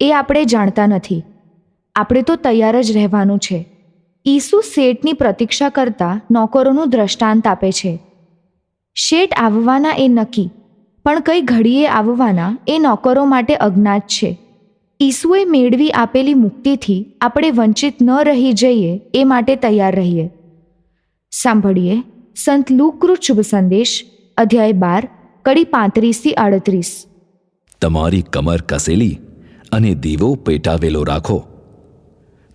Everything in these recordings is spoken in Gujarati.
એ આપણે જાણતા નથી. આપણે તો તૈયાર જ રહેવાનું છે. ઈસુ શેઠની પ્રતીક્ષા કરતા નોકરોનું દ્રષ્ટાંત આપે છે. શેઠ આવવાના એ નક્કી, પણ કઈ ઘડીએ આવવાના એ નોકરો માટે અજ્ઞાત છે. ઈસુએ મેળવી આપેલી મુક્તિથી આપણે વંચિત ન રહી જઈએ એ માટે તૈયાર રહીએ. સાંભળીએ, સંત લુકૃત શુભ સંદેશ, અધ્યાય બાર, કડી પાંત્રીસથી આડત્રીસ. તમારી કમર કસેલી અને દીવો પેટાવેલો રાખો.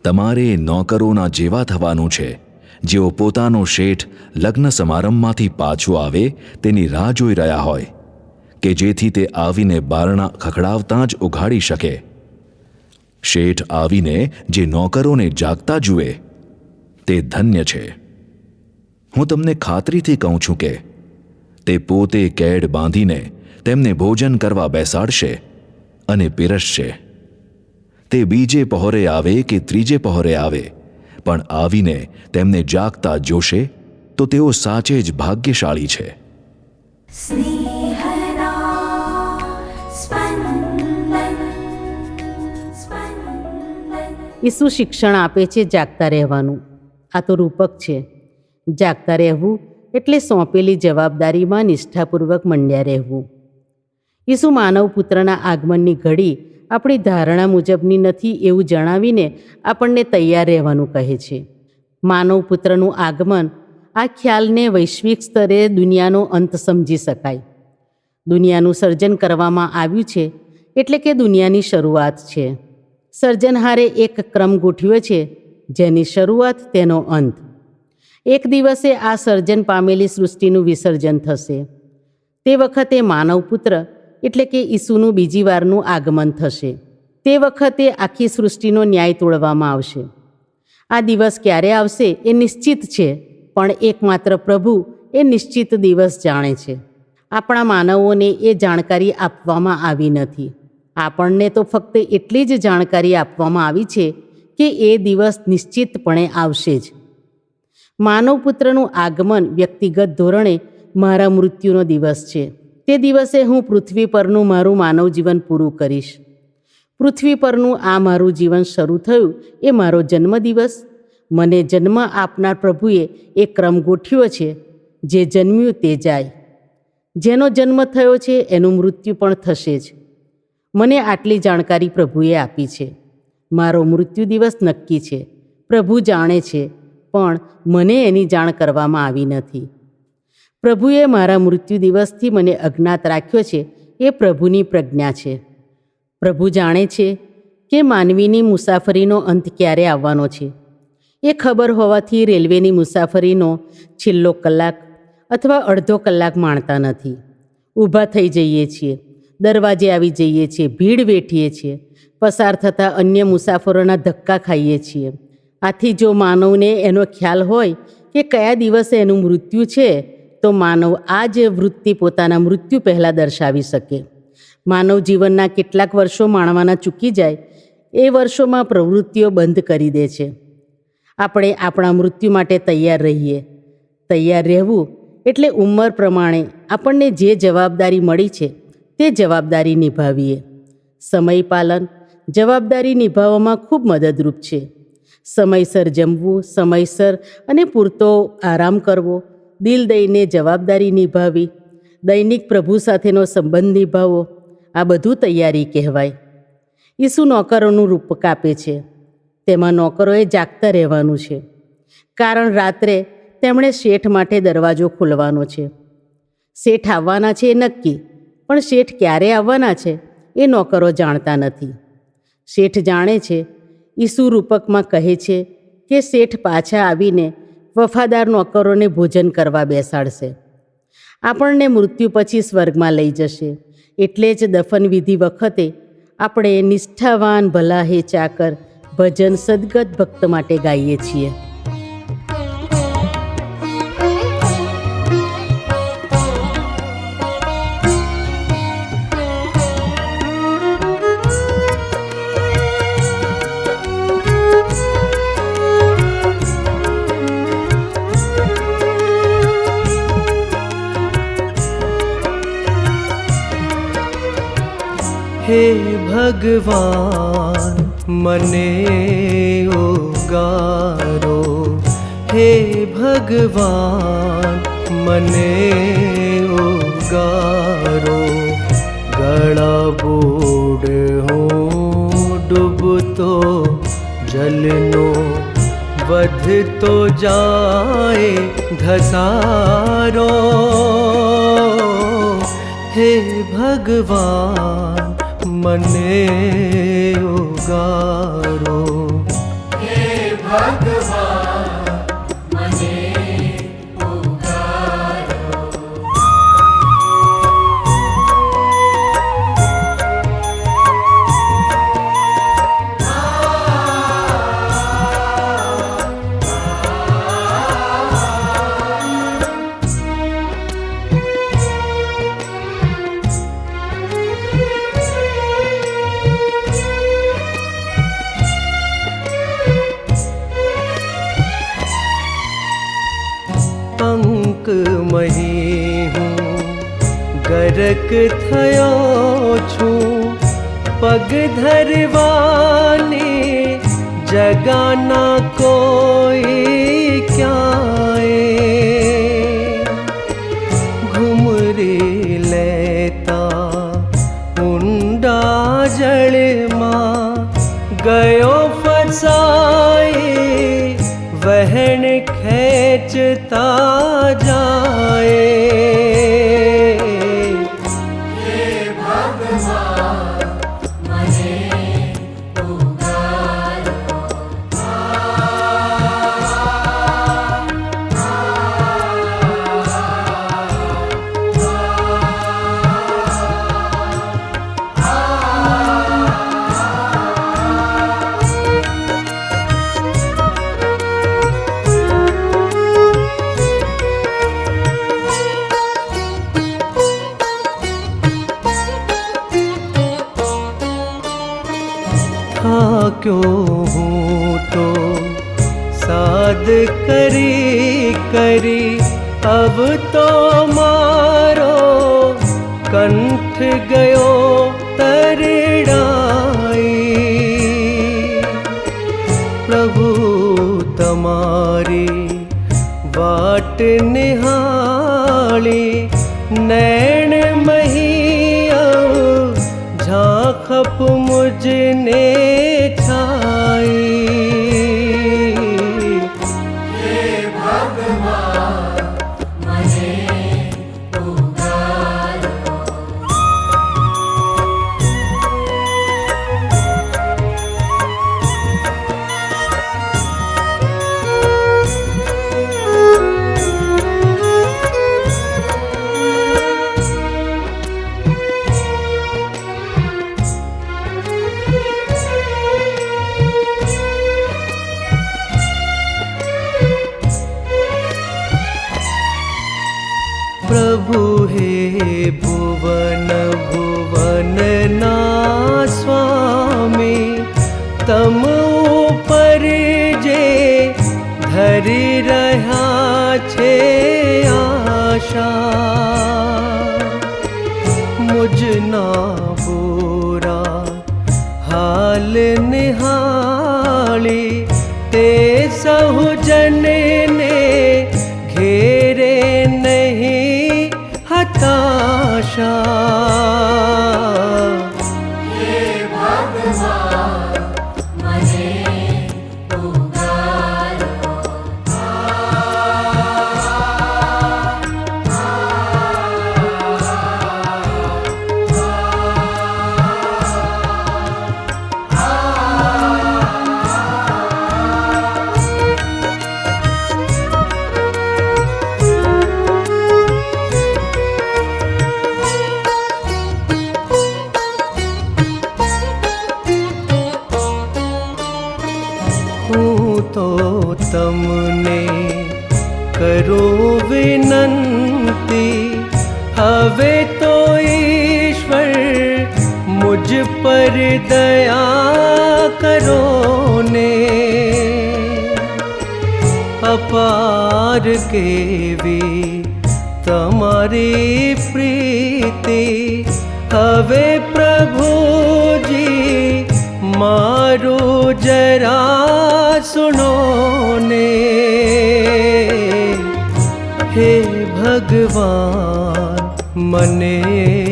તમારે નોકરોના જેવા થવાનું છે, જેઓ પોતાનો શેઠ લગ્ન સમારંભમાંથી પાછો આવે તેની રાહ જોઈ રહ્યા હોય, કે જેથી તે આવીને બારણા ખખડાવતાં જ ઉઘાડી શકે. શેઠ આવીને જે નોકરોને જાગતા જુએ, તે ધન્ય છે. હું તમને ખાતરીથી કહું છું કે, તે પોતે કેડ બાંધીને તેમને ભોજન કરવા બેસાડશે અને પીરસશે. તે બીજે પહોરે આવે કે ત્રીજે પહોરે આવે? પણ આવીને તેમને જાગતા જોશે તો તેઓ સાચે જ ભાગ્યશાળી છે. ઈસુ શિક્ષણ આપે છે જાગતા રહેવાનું. આ તો રૂપક છે. જાગતા રહેવું એટલે સોંપેલી જવાબદારીમાં નિષ્ઠાપૂર્વક મંડ્યા રહેવું. ઈસુ માનવ પુત્રના આગમનની ઘડી આપણી ધારણા મુજબની નથી એવું જણાવીને આપણને તૈયાર રહેવાનું કહે છે. માનવ પુત્રનું આગમન આ ખ્યાલને વૈશ્વિક સ્તરે દુનિયાનો અંત સમજી શકાય. દુનિયાનું સર્જન કરવામાં આવ્યું છે એટલે કે દુનિયાની શરૂઆત છે. સર્જનહારે એક ક્રમ ગોઠવ્યો છે, જેની શરૂઆત તેનો અંત. એક દિવસે આ સર્જન પામેલી સૃષ્ટિનું વિસર્જન થશે. તે વખતે માનવ પુત્ર એટલે કે ઈસુનું બીજી વારનું આગમન થશે. તે વખતે આખી સૃષ્ટિનો ન્યાય તોડવામાં આવશે. આ દિવસ ક્યારે આવશે એ નિશ્ચિત છે, પણ એકમાત્ર પ્રભુ એ નિશ્ચિત દિવસ જાણે છે. આપણા માનવોને એ જાણકારી આપવામાં આવી નથી. આપણને તો ફક્ત એટલી જ જાણકારી આપવામાં આવી છે કે એ દિવસ નિશ્ચિતપણે આવશે જ. માનવ પુત્રનું આગમન વ્યક્તિગત ધોરણે મારા મૃત્યુનો દિવસ છે. તે દિવસે હું પૃથ્વી પરનું મારું માનવ જીવન પૂરું કરીશ. પૃથ્વી પરનું આ મારું જીવન શરૂ થયું એ મારો જન્મદિવસ. મને જન્મ આપનાર પ્રભુએ એ ક્રમ ગોઠવ્યો છે, જે જન્મ્યું તે જાય. જેનો જન્મ થયો છે એનું મૃત્યુ પણ થશે જ. મને આટલી જાણકારી પ્રભુએ આપી છે. મારો મૃત્યુ દિવસ નક્કી છે. પ્રભુ જાણે છે, પણ મને એની જાણ કરવામાં આવી નથી. પ્રભુએ મારા મૃત્યુ દિવસથી મને અજ્ઞાત રાખ્યો છે, એ પ્રભુની પ્રજ્ઞા છે. પ્રભુ જાણે છે કે માનવીની મુસાફરીનો અંત ક્યારે આવવાનો છે. એ ખબર હોવાથી રેલવેની મુસાફરીનો છેલ્લો કલાક અથવા અડધો કલાક માણતા નથી. ઊભા થઈ જઈએ છીએ, દરવાજે આવી જઈએ છીએ, ભીડ વેઠીએ છીએ, પસાર થતા અન્ય મુસાફરોના ધક્કા ખાઈએ છીએ. આથી જો માનવને એનો ખ્યાલ હોય કે કયા દિવસે એનું મૃત્યુ છે તો માનવ આ જ વૃત્તિ પોતાના મૃત્યુ પહેલાં દર્શાવી શકે. માનવ જીવનના કેટલાક વર્ષો માણવાના ચૂકી જાય, એ વર્ષોમાં પ્રવૃત્તિઓ બંધ કરી દે છે. આપણે આપણા મૃત્યુ માટે તૈયાર રહીએ. તૈયાર રહેવું એટલે ઉંમર પ્રમાણે આપણને જે જવાબદારી મળી છે, તે જવાબદારી નિભાવીએ. સમય પાલન જવાબદારી નિભાવવામાં ખૂબ મદદરૂપ છે. સમયસર જમવું, સમયસર અને પૂરતો આરામ કરવો દિલ દઈને જવાબદારી નિભાવી, દૈનિક પ્રભુ સાથેનો સંબંધ નિભાવો, આ બધું તૈયારી કહેવાય. ઈસુ નોકરોનું રૂપ કાપે છે. તેમાં નોકરોએ જાગતા રહેવાનું છે. કારણ રાત્રે તેમણે શેઠ માટે દરવાજો ખોલવાનો છે. શેઠ આવવાના છે એ નક્કી, પણ શેઠ ક્યારે આવવાના છે એ નોકરો જાણતા નથી. શેઠ જાણે છે, ઈસુ રૂપકમાં કહે છે કે શેઠ પાછા આવીને વફાદાર નોકરોને ભોજન કરવા બેસાડશે. આપણને મૃત્યુ પછી સ્વર્ગમાં લઈ જશે. એટલે જ દફન વિધિ વખતે આપણે નિષ્ઠાવાન ભલા હે ચાકર ભજન સદગત ભક્ત માટે ગાઈએ છીએ. हे भगवान् मने उगारो। हे भगवान् मने उगारो। गड़ा बूढ़ हो गा जलनो। बध तो जाए वसारो हे भगवान् મને ઉગારો ગરક થયો છું પગ ધરવાની જગાના કોઈ करी करी। अब तो मारो कंठ गयो तरिणा प्रभु तमारी वाट निहाली नैन मही झाखप मुझने प्रभु हे भुवन भुवन ना स्वामी तमपरिजे धरि रहा छे आशा। मुजना आशाजना हाल निहाली ते सहजने হতাশা મુજ પર દયા કરો ને અપાર કેવી તમારી પ્રીતિ હવે પ્રભુજી મારું જરા સુનો ને હે ભગવાન મને